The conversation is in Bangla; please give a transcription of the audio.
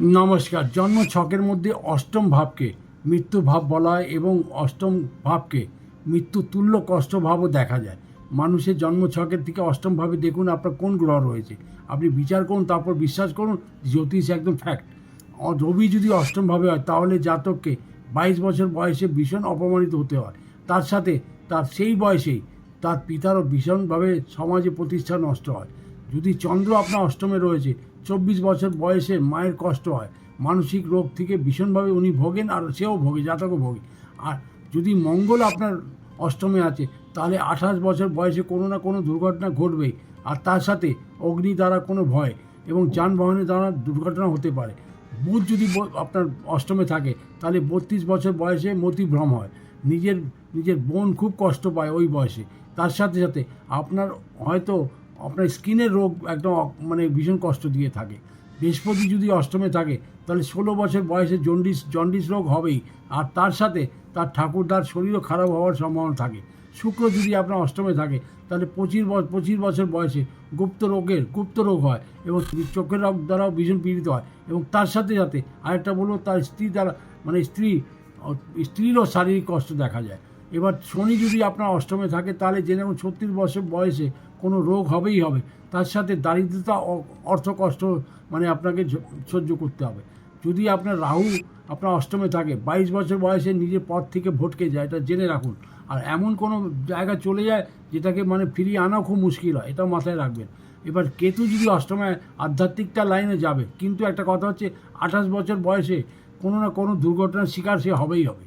নমস্কার। জন্ম ছকের মধ্যে অষ্টম ভাবকে মৃত্যু ভাব বলা হয় এবং অষ্টম ভাবকে মৃত্যু তুল্য কষ্ট ভাবও দেখা যায়। মানুষের জন্ম ছকের থেকে অষ্টম ভাবে দেখুন আপনার কোন গ্রহ রয়েছে। আপনি বিচার করুন, তারপর বিশ্বাস করুন, জ্যোতিষ একদম ফ্যাক্ট রবি যদি অষ্টম ভাবে হয়, তাহলে জাতককে বাইশ বছর বয়সে ভীষণ অপমানিত হতে হয়। তার সাথে তার সেই বয়সেই তার পিতারও ভীষণভাবে সমাজে প্রতিষ্ঠা নষ্ট হয়। যদি চন্দ্র আপনার অষ্টমে রয়েছে, চব্বিশ বছর বয়সে মায়ের কষ্ট হয়। মানসিক রোগ থেকে ভীষণভাবে উনি ভোগেন আর সেও ভোগে, জাতকও ভোগে। আর যদি মঙ্গল আপনার অষ্টমে আছে, তাহলে আঠাশ বছর বয়সে কোনো না কোনো দুর্ঘটনা ঘটবেই। আর তার সাথে অগ্নি দ্বারা কোনো ভয় এবং যানবাহনের দ্বারা দুর্ঘটনা হতে পারে। বুধ যদি আপনার অষ্টমে থাকে, তাহলে বত্রিশ বছর বয়সে মতিভ্রম হয়। নিজের নিজের বোন খুব কষ্ট পায় ওই বয়সে। তার সাথে সাথে আপনার হয়তো আপনার স্কিনের রোগ একদম মানে ভীষণ কষ্ট দিয়ে থাকে। বৃহস্পতি যদি অষ্টমে থাকে, তাহলে ষোলো বছর বয়সে জন্ডিস জন্ডিস রোগ হবেই। আর তার সাথে তার ঠাকুরদার শরীরও খারাপ হওয়ার সম্ভাবনা থাকে। শুক্র যদি আপনার অষ্টমে থাকে, তাহলে পঁচিশ বছর পঁচিশ বছর বয়সে গুপ্ত রোগের, গুপ্ত রোগ হয় এবং চোখের রোগ দ্বারাও ভীষণ পীড়িত হয়। এবং তার সাথে সাথে আরেকটা বলব, তার স্ত্রী দ্বারা মানে স্ত্রী স্ত্রীরও শারীরিক কষ্ট দেখা যায়। এবার শনি যদি আপনার অষ্টমে থাকে, তাহলে যে যেমন ছত্রিশ বছর বয়সে কোনো রোগ হবেই হবে। তার সাথে দারিদ্রতা অর্থ কষ্ট মানে আপনাকে সহ্য করতে হবে। যদি আপনার রাহু আপনার অষ্টমে থাকে, বাইশ বছর বয়সে নিজের পথ থেকে ভটকে যায়, এটা জেনে রাখুন। আর এমন কোনো জায়গা চলে যায়, যেটাকে মানে ফিরিয়ে আনা খুব মুশকিল হয়, এটাও মাথায় রাখবেন। এবার কেতু যদি অষ্টমে আধ্যাত্মিকটা লাইনে যাবে, কিন্তু একটা কথা হচ্ছে, আঠাশ বছর বয়সে কোনো না কোনো দুর্ঘটনার শিকার সে হবেই হবে।